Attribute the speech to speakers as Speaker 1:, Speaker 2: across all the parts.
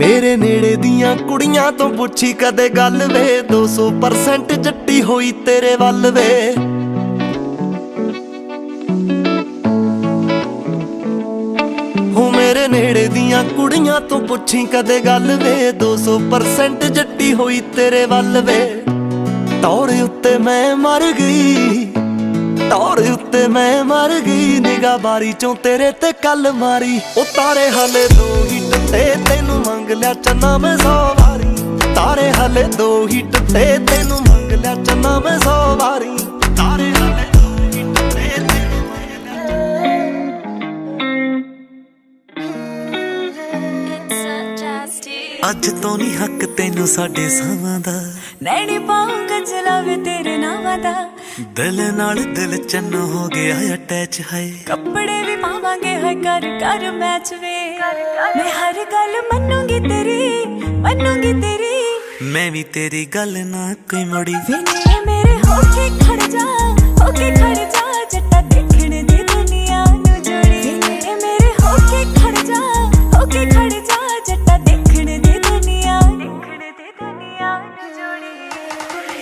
Speaker 1: ਮੇਰੇ ਨੇੜੇ ਦੀਆਂ ਕੁੜੀਆਂ ਤੋਂ ਪੁੱਛੀ ਕਦੇ ਗੱਲ ਵੇ। 200% ਜੱਟੀ ਹੋਈ ਤੇਰੇ ਵੱਲ ਵੇ। ਹੋ, ਮੇਰੇ ਨੇੜੇ ਦੀਆਂ ਕੁੜੀਆਂ ਤੋਂ ਪੁੱਛੀ ਕਦੇ ਗੱਲ ਵੇ। 200% ਜੱਟੀ ਹੋਈ ਤੇਰੇ ਵੱਲ ਵੇ। ਤੌਰ ਉੱਤੇ ਮੈਂ ਮਰ ਗਈ। ਤੌਰ ਉੱਤੇ ਮੈਂ ਮਰ ਗਈ। ਨਿਗਾ ਬਾਰੀ ਚੋਂ ਤੇਰੇ ਤੇ ਕੱਲ ਮਾਰੀ। ਉਹ ਤਾਰੇ ਹਲੇ ਦੋ ਹੀ ਟੱਟੇ ਤੈਨੂੰ ਮੰਗ ਲਿਆ ਚੰਨਾ ਮੈਂ ਸੌ ਵਾਰੀ। ਤਾਰੇ ਹਲੇ ਦੋ ਹੀ ਟੱਟੇ, ਤੈਨੂੰ ਮੰਗ ਲਿਆ ਚੰਨਾ ਮੈਂ ਸੌ ਵਾਰੀ। ਤਾਰੇ ਹਲੇ ਦੋ ਹੀ ਟੱਟੇ, ਤੈਨੂੰ ਮੰਗ ਲਿਆ
Speaker 2: ਅੱਜ ਤੋਂ ਨਹੀਂ ਹੱਕ ਤੈਨੂੰ ਸਾਡੇ ਸਾਵਾਂ ਦਾ।
Speaker 3: ਨੈਣੀ ਪਾਉਂਗਾ ਚਲਾਵੇ ਤੇਰੇ ਨਾਵਾਂ ਦਾ।
Speaker 2: ਦਿਲ ਨਾਲ ਦਿਲ ਚੰਨ ਹੋ ਗਿਆ ਅਟੈਚ ਹੈ
Speaker 3: ਕੱਪੜੇ ਵੀ ਪਾਵਾਂਗੇ ਹੈ ਕਰ ਕਰ ਮੈਚ ਵੇ। ਮੈਂ ਹਰ ਗੱਲ ਮੰਨੂਗੀ ਤੇਰੀ ਮੰਨੂਗੀ ਤੇਰੀ।
Speaker 2: ਮੈਂ ਵੀ ਤੇਰੀ ਗੱਲ ਨਾ ਕੋਈ ਮੋੜੀ।
Speaker 3: ਵੇ ਮੇਰੇ ਹੋ ਕੇ ਖੜ ਜਾ ਹੋ ਕੇ ਖੜ ਜਾ।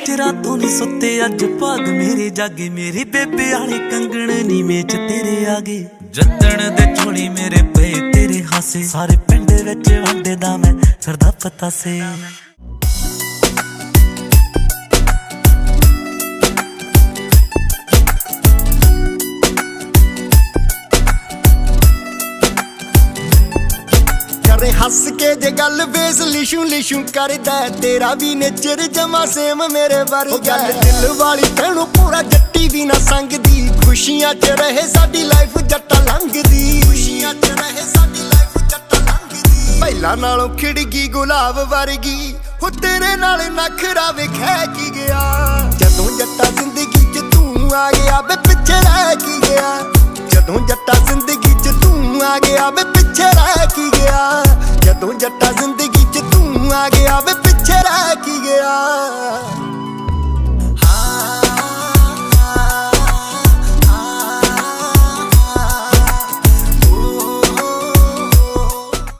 Speaker 3: ਜੋੜੀ
Speaker 2: ਚਿਰਾਂ ਨਹੀਂ ਸੁੱਤੇ, ਅੱਜ ਭਾਗ ਮੇਰੇ ਜਾਗੇ। ਮੇਰੇ ਬੇਬੇ ਵਾਲੇ ਕੰਗਣ ਨੀ ਚ ਤੇਰੇ ਆਗੇ। ਜੱਤਣ ਦੇ ਝੋਲੀ ਮੇਰੇ ਪਏ ਤੇਰੇ ਹਾਸੇ। ਸਾਰੇ ਪਿੰਡ ਵਿੱਚ ਵੰਡੇ ਦਾ ਮੈਂ ਸਰਦਾ ਪਤਾ ਸੇ
Speaker 1: ਕਰੇ ਹੱਸ ਕੇ ਜੇ ਗੱਲ ਵੇਸ ਲਿਸ਼ੂ ਲਿਸ਼ੂ ਕਰਦਾ ਤੇਰਾ ਵੀ ਨੇਚਰ ਜਮਾ ਸੇਮ ਮੇਰੇ ਵਰਗਾ ਗੱਲ ਦਿਲ ਵਾਲੀ ਤੈਨੂੰ ਪੂਰਾ ਜੱਟੀ ਵੀ ਨਾ ਸੰਗਦੀ। ਖੁਸ਼ੀਆਂ 'ਚ ਰਹੇ ਸਾਡੀ ਲਾਈਫ ਜੱਟਾ ਲੰਘਦੀ। ਖੁਸ਼ੀਆਂ 'ਚ ਰਹੇ ਸਾਡੀ ਲਾਈਫ ਜੱਟਾ ਲੰਘਦੀ। ਪਹਿਲਾਂ ਨਾਲੋਂ ਖਿੜ ਗਈ ਗੁਲਾਬ ਵਰਗੀ। ਹੋ ਤੇਰੇ ਨਾਲ ਨਖਰਾ ਵੇਖੈ ਕੀ ਗਿਆ। ਜਦੋਂ ਜੱਟਾ ਜ਼ਿੰਦਗੀ 'ਚ ਤੂੰ ਆ ਗਿਆ ਬੇ ਪਿੱਛੇ ਰਹਿ ਕੀ ਗਿਆ। ਜਦੋਂ ਜੱਟਾ ਜ਼ਿੰਦਗੀ 'ਚ ਤੂੰ ਆ ਗਿਆ ਬੇ